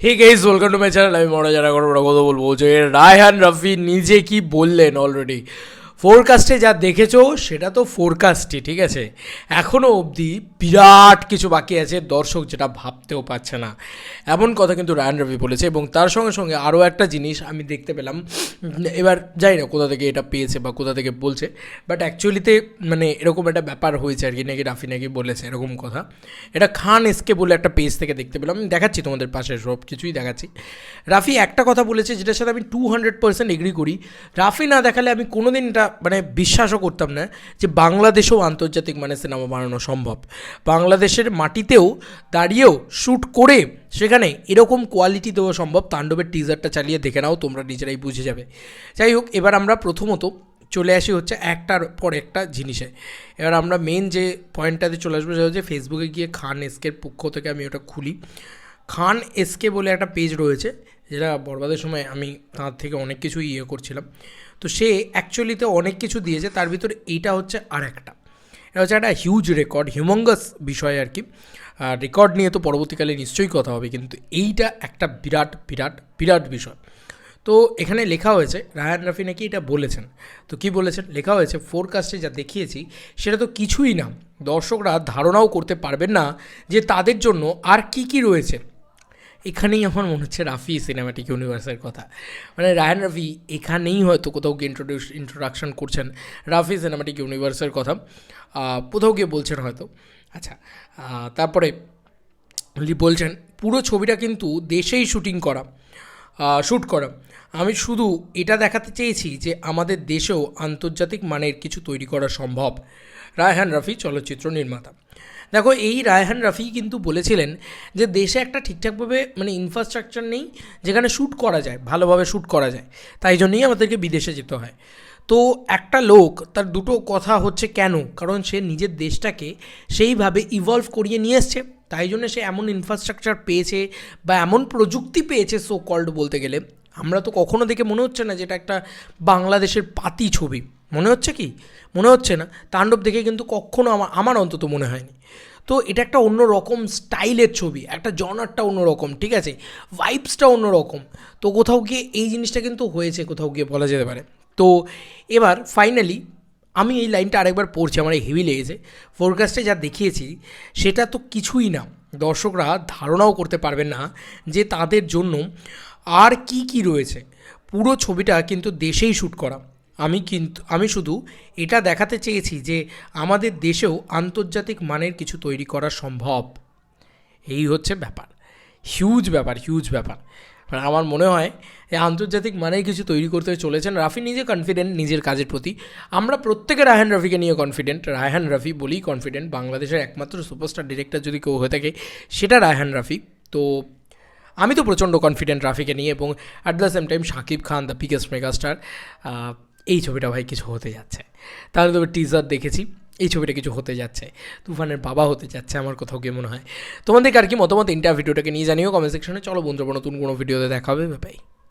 Hey guys welcome to my channel আমি মনে জানা কোনো কথা বলব যে রায়হান রফি নিজে কি বললেন অলরেডি ফোরকাস্টে যা দেখেছ, সেটা তো ফোরকাস্টই ঠিক আছে? এখনও অবধি বিরাট কিছু বাকি আছে দর্শক যেটা ভাবতেও পারছে না। এমন কথা কিন্তু রায়হান রফি বলেছে এবং তার সঙ্গে সঙ্গে আরও একটা জিনিস আমি দেখতে পেলাম। এবার যাই না, কোথা থেকে এটা পেয়েছে বা কোথা থেকে বলছে বাট অ্যাকচুয়ালিতে মানে এরকম একটা ব্যাপার হয়েছে আর কি, নাকি রাফি নাকি বলেছে এরকম কথা। এটা খান এসকে বলে একটা পেজ থেকে দেখতে পেলাম, আমি দেখাচ্ছি তোমাদের পাশে সব কিছুই দেখাচ্ছি। রাফি একটা কথা বলেছে যেটার সাথে আমি টু হান্ড্রেড পার্সেন্ট এগ্রি করি। রাফি না দেখালে আমি কোনোদিন এটা মানে বিশ্বাসও করতাম না যে বাংলাদেশেও আন্তর্জাতিক মানে সিনেমা বানানো সম্ভব। বাংলাদেশের মাটিতেও দাঁড়িয়েও শ্যুট করে সেখানে এরকম কোয়ালিটি দেওয়া সম্ভব। তাণ্ডবের টিজারটা চালিয়ে দেখে নাও, তোমরা নিজেরাই বুঝে যাবে। যাই হোক, এবার আমরা প্রথমত চলে আসি হচ্ছে একটার পর একটা জিনিসে। এবার আমরা মেন যে পয়েন্টটাতে চলে আসব সেটা হচ্ছে ফেসবুকে গিয়ে খান এসকের পক্ষ থেকে আমি ওটা খুলি। খান এসকে বলে একটা পেজ রয়েছে, যেটা বরবাদের সময় আমি তাঁর থেকে অনেক কিছুই ইয়ে করছিলাম। তো সে অ্যাকচুয়ালিতে অনেক কিছু দিয়েছে, তার ভিতরে এইটা হচ্ছে আর একটা এটা হচ্ছে একটা হিউজ রেকর্ড হিউমঙ্গাস বিষয় আর কি। রেকর্ড নিয়ে তো পরবর্তীকালে নিশ্চয়ই কথা হবে, কিন্তু এইটা একটা বিরাট বিরাট বিরাট বিষয়। তো এখানে লেখা হয়েছে, রায়ান রাফি নাকি এটা বলেছেন। তো কি বলেছেন? লেখা হয়েছে ফোরকাস্টে যা দেখিয়েছি, সেটা তো কিছুই না। দর্শকরা ধারণাও করতে পারবেন না যে তাদের জন্য আর কি কি রয়েছে। এখানেই আমার মনে হচ্ছে রাফি সিনেমাটিক ইউনিভার্সের কথা। মানে রায়ান, রাফি এখানেই হয়তো কোথাও গিয়ে ইন্ট্রোডিউস ইন্ট্রোডাকশন করছেন রাফি সিনেমাটিক ইউনিভার্সের কথা। কোথাও গিয়ে বলছেন হয়তো। আচ্ছা তারপরে বলছেন, পুরো ছবিটা কিন্তু দেশেই শুটিং করা। শ্যুট করা। আমি শুধু এটা দেখাতে চেয়েছি যে আমাদের দেশেও আন্তর্জাতিক মানের কিছু তৈরি করা সম্ভব। রায়হান রাফি, চলচ্চিত্র নির্মাতা। দেখো, এই রায়হান রাফি কিন্তু বলেছিলেন যে দেশে একটা ঠিকঠাকভাবে মানে ইনফ্রাস্ট্রাকচার নেই যেখানে শ্যুট করা যায়, ভালোভাবে শ্যুট করা যায়। তাই জন্যই আমাদেরকে বিদেশে যেতে হয়। তো একটা লোক, তার দুটো কথা হচ্ছে কেন? কারণ সে নিজের দেশটাকে সেইভাবে ইভলভ করিয়ে নিয়ে এসছে। তাই জন্য সে এমন ইনফ্রাস্ট্রাকচার পেয়েছে বা এমন প্রযুক্তি পেয়েছে সো কল্ড বলতে গেলে। আমরা তো কখনো দেখে মনে হচ্ছে না যে এটা একটা বাংলাদেশের পাতি ছবি। মনে হচ্ছে কি? মনে হচ্ছে না। তাণ্ডব দেখে কিন্তু কখনো আমার আমার অন্তত মনে হয়নি। তো এটা একটা অন্য রকম স্টাইলের ছবি, একটা জনারটা অন্যরকম ঠিক আছে? ভাইবসটা অন্যরকম তো কোথাও গিয়ে এই জিনিসটা কিন্তু হয়েছে, কোথাও গিয়ে বলা যেতে পারে। তো এবার ফাইনালি আমি এই লাইনটা আরেকবার পড়ছি, আমার এই হেভি লেগেছে। ফোরকাস্টে যা দেখিয়েছি, সেটা তো কিছুই না। দর্শকরা ধারণাও করতে পারবেন না যে তাদের জন্য আর কি কি রয়েছে। পুরো ছবিটা কিন্তু দেশেই শ্যুট করা। আমি কিন্তু, আমি শুধু এটা দেখাতে চেয়েছি যে আমাদের দেশেও আন্তর্জাতিক মানের কিছু তৈরি করা সম্ভব। এই হচ্ছে ব্যাপার। হিউজ ব্যাপার হিউজ ব্যাপার। মানে আমার মনে হয় যে আন্তর্জাতিক মানের কিছু তৈরি করতে চলেছেন। রাফি নিজে কনফিডেন্ট নিজের কাজের প্রতি। আমরা প্রত্যেকে রায়হান রফিকে নিয়ে কনফিডেন্ট রায়হান রফি বলেই কনফিডেন্ট বাংলাদেশের একমাত্র সুপারস্টার ডিরেক্টর যদি কেউ হয়ে থাকে, সেটা রায়হান রাফি। তো আমি তো প্রচণ্ড কনফিডেন্ট রাফিকে নিয়ে এবং at the same time Shakib Khan the biggest megastar এই ছবিটা ভাই কিছু হতে যাচ্ছে। তাহলে তবে টিজার দেখেছি। এই ছবিটা কিছু হতে যাচ্ছে, তুফানের বাবা হতে যাচ্ছে আমার কোথাও গিয়ে মনে হয়। তোমাদের আর কি মতামত? ইন্টার ভিডিওটাকে নিয়ে জানিও কমেন্ট সেকশনে চলো বন্ধুরা, নতুন কোনো ভিডিওতে দেখা হবে